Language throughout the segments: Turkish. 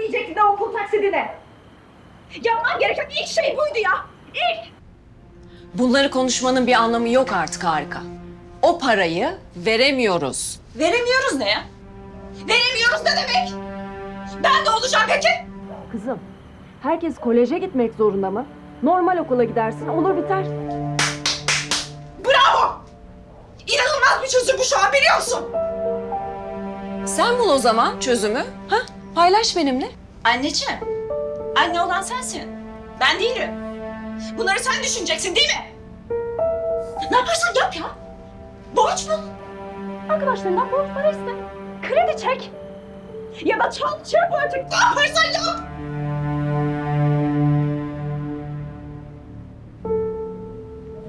ödeyecektin de okul taksidini. Yapman gereken ilk şey buydu ya. İlk. Bunları konuşmanın bir anlamı yok artık harika. O parayı veremiyoruz. Veremiyoruz ne ya? Veremiyoruz ne demek? Ben de olacağım peki. Kızım, herkes koleje gitmek zorunda mı? Normal okula gidersin, olur biter. Bravo. İnanılmaz bir çözüm bu şu an biliyor musun? Sen bul o zaman çözümü. Ha? Paylaş benimle. Anneciğim, anne olan sensin. Ben değilim. Bunları sen düşüneceksin değil mi? Ne yaparsan yap ya. Borç mu? Arkadaşlarından borç para iste. Kredi çek. Ya da çal çırp artık. Ne yaparsan yap.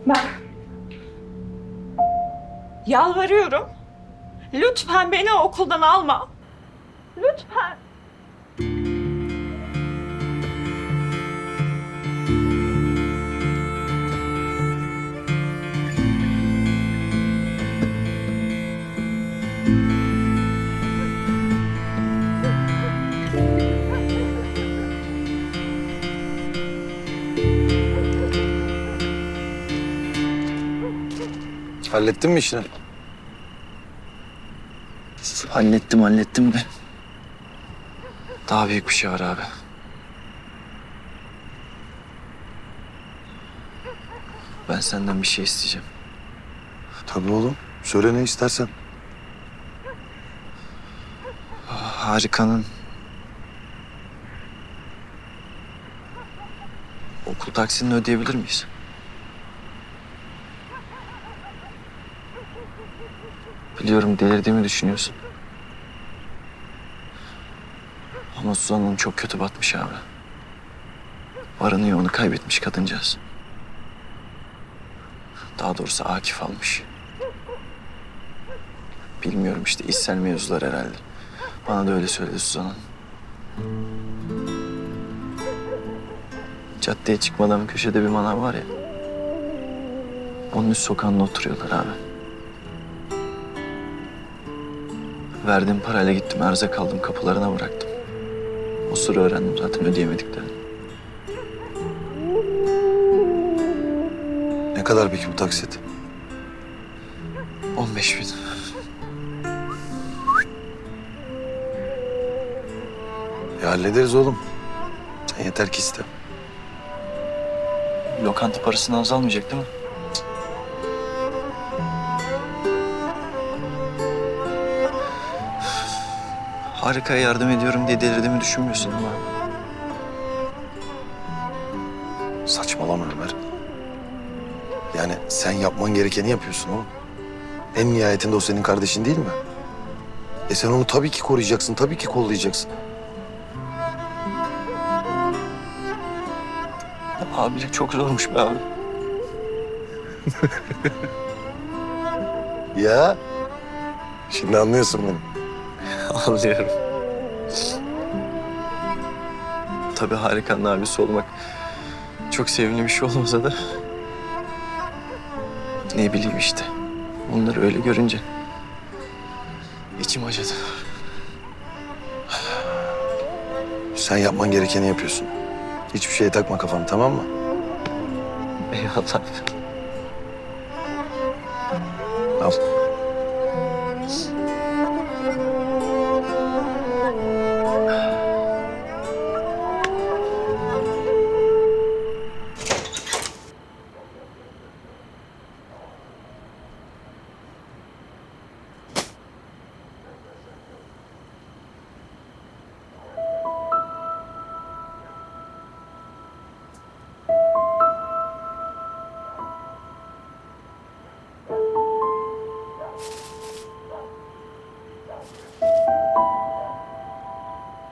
Bak. Yalvarıyorum. Lütfen beni okuldan alma. Lütfen. Hallettin mi işini? Hallettim hallettim de. Daha büyük bir şey var abi. Ben senden bir şey isteyeceğim. Tabii oğlum. Söyle ne istersen. Harika'nın... Okul taksini ödeyebilir miyiz? Biliyorum delirdiğimi düşünüyorsun. Ama Suzan Hanım çok kötü batmış abi. Varını yoğunu kaybetmiş kadıncağız. Daha doğrusu Akif almış. Bilmiyorum işte içsel mevzular herhalde. Bana da öyle söyledi Suzan Hanım. Caddeye çıkmadan köşede bir manav var ya. Onun üst sokağında oturuyorlar abi. Verdiğim parayla gittim erzak aldım kapılarına bıraktım. O sıra öğrendim zaten ödeyemediklerini. Ne kadar peki bu taksit? 15 bin. Ya hallederiz oğlum. Sen yeter ki iste. Lokanta parasını azalmayacak değil mi? Harikaya yardım ediyorum diye delirdiğimi düşünmüyorsun abi? Saçmalama Ömer. Yani sen yapman gerekeni yapıyorsun oğlum. En nihayetinde o senin kardeşin değil mi? E sen onu tabii ki koruyacaksın, tabii ki kollayacaksın. Abilik çok zormuş be abi. Ya. Şimdi anlıyorsun beni. Anlıyorum. Tabii Harika'nın abisi olmak çok sevimli bir şey olmasa da... Ne bileyim işte. Onları öyle görünce içim acıdı. Sen yapman gerekeni yapıyorsun. Hiçbir şeye takma kafanı tamam mı? Eyvallah. Al.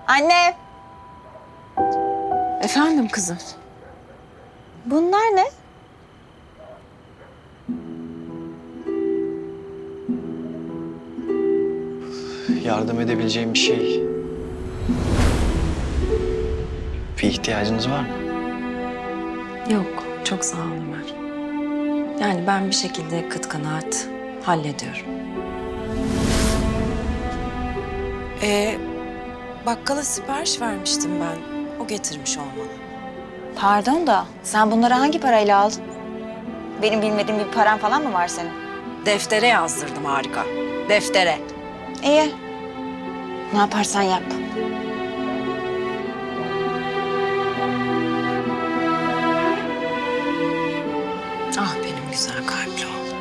Anne, Efendim kızım. bunlar ne? Yardım edebileceğim bir şey... Bir ihtiyacınız var mı? Yok, çok sağ ol Ömer. Yani ben bir şekilde kıt kanaat hallediyorum. Ee, bakkala sipariş vermiştim ben. O getirmiş olmalı. Pardon da sen bunları hangi parayla aldın? Benim bilmediğim bir paran falan mı var senin? Deftere yazdırdım harika. Deftere. İyi. Ne yaparsan yap. Ah benim güzel kalpli oğlum.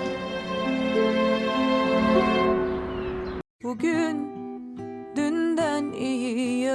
Bugün